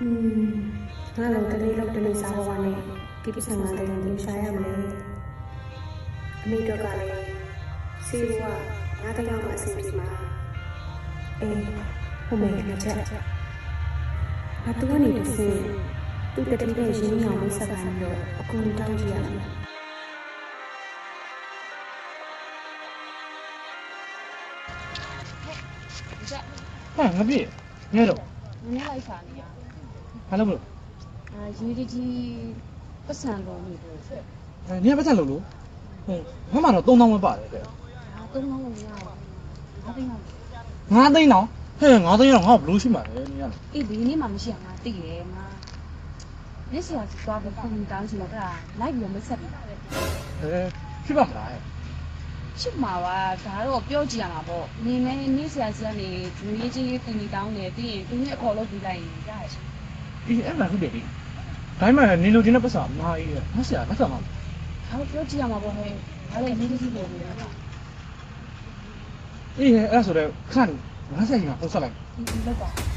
อืมငါတော့တလေးလောက်တလေးစားဘဝနဲ့ဒီပစ္စံငါတဲ့ကိုရှာရမလဲအမေတို့ကလည်းစီးဘဝငါတယောက်မှအဆင်ပြေမှာအေးဟိုမေလက်ချက်အတူကနေတစ်စင်းသူတတိရဲ့ရင်းနှီးအောင်မိတ်ဆက်ပိုင်းတော့အကုန်တောင်းကြည့်ရမယ် ဟာငါပြည့်ငဲတော့နည်းလိုက်စားနေရဘာလို့မလို့အာရေးဒီကြီးပတ်စံလုံးနေလို့အဲနေရာပတ်စံလို့လို့ဟိုမမတော့3000မပါတယ်တဲ့အာသုံးလုံးမရဘူးအားသိမ်းတော့9သိန်းတော့ဟဲ့9သိန်းတော့ငါ့ဘလို့ရှိမှာလဲနေရအေးဒီနေ့မှမရှိအောင်ငါသိရဲငါနေ့စီကသွားပြီးခွန်တောင်းချင်တော့ကလိုက်ပြီးမဆက်ပြီးဟဲ့ဖြစ်ပါမလား ချစ်မှာပါဒါတော့ပြောကြည့်ရမှာပေါ့နေမဲနေ့စီကစီကနေဒီရေးချင်းလေးတင်တောင်းနေပြီးရင်သူနဲ့အခေါ်လုပ်ပြီးလိုက်ရင်ရရရှိအေးအဲ့မှဟုတ်တယ်လေဒါမှနေလို့ချင်းတဲ့ပတ်စံအမှားကြီးရဲ့ငါဆရာပတ်စံမှာဒါတော့ပြောကြည့်ရမှာပေါ့ဟဲ့ဒါလည်းရေးဒီကြီးပုံနေတာအေးအဲ့ဆိုတော့ခဏငါဆရာကြီးကပုံဆက်လိုက်ဒီလောက်ပါ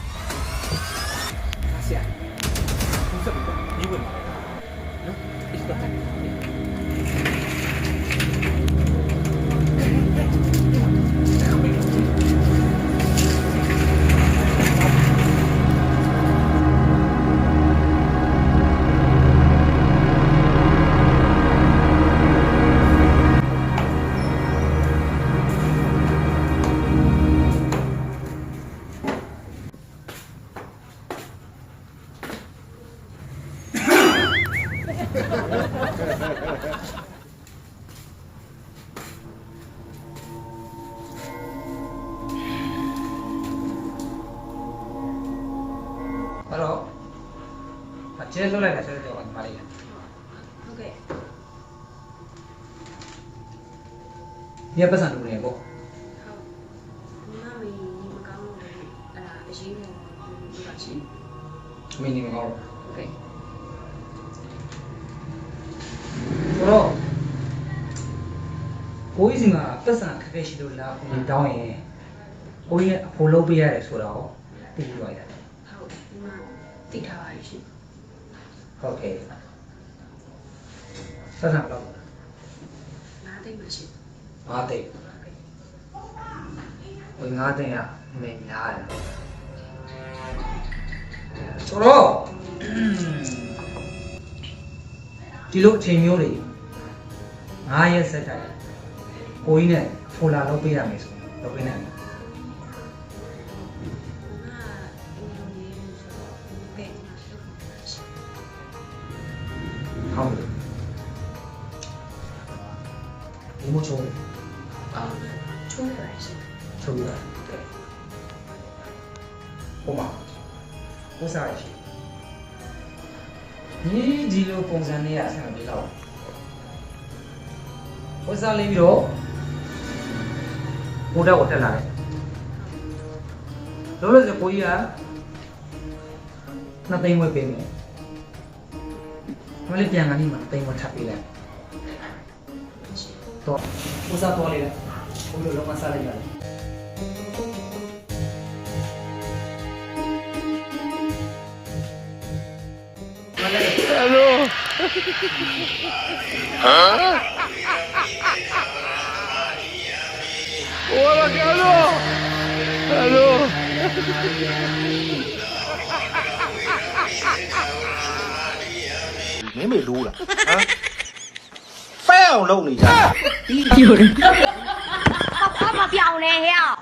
အဲ့တော့အကျဲလွတ်လိုက်တယ်ဆိုတော့ဒီမှာလေးဟုတ်ကဲ့ဒီကပတ်စံတူနေပေါ့ဟုတ်မမီမကောင်းလို့အဲ့ဒါအရေးပေါ်ပြောတာရှင်မင်းနေမကောင်းဟုတ်ကဲ့ တော့ကိုကြီးစီမှာပတ်စံခက်ခဲရှိလို့လာကိုတောင်းရင်ကိုကြီးရဲ့အဖို့လုပ်ပေးရတယ်ဆိုတော့သိပြီးပါရတယ်ဟုတ်ညီမသိထားပါရှင်ဟုတ်ကဲ့ပတ်စံဘယ်လောက်ငါသိမှရှင်ငါသိဝေငါသိရမင်းများတယ်ဆိုတော့ဒီလိုအချိန်မျိုးတွေ ငါရဲ့စက်တိုက်ကိုကြီးနဲ့ဖိုလာလုပ်ပေးရမယ်ဆိုလုပ်ပေးနိုင်တယ်ငါအင်းလုံးလေးဆိုတော့ကဲညီမလုပ်ပါရှင်ဟုတ်တယ်ဒီမို့ချုံးအာချိုးရပါရှင်ချုံးရတယ်ဟိုမှာဟိုစားရရှိဒီဒီလိုပုံစံလေးရဆင်ပြီးတော့ ဟိုစားလေးပြီးတော့ဟိုတော့တက်လာတယ်လောလောဆယ်ကိုကြီးကနှစ်သိန်းဝယ်ပေးမယ်မလေးပြန်ကနေမှသိန်းဝယ်ထပ်ပေးလိုက်တော့ဟိုစားတော့လေးလေဟိုလိုလုံးဝစားလိုက်ရတယ် Hả? Ủa là cái alo Alo Mấy mày lù là Hả? Phèo lâu này ra Yêu đấy Mà biểu này heo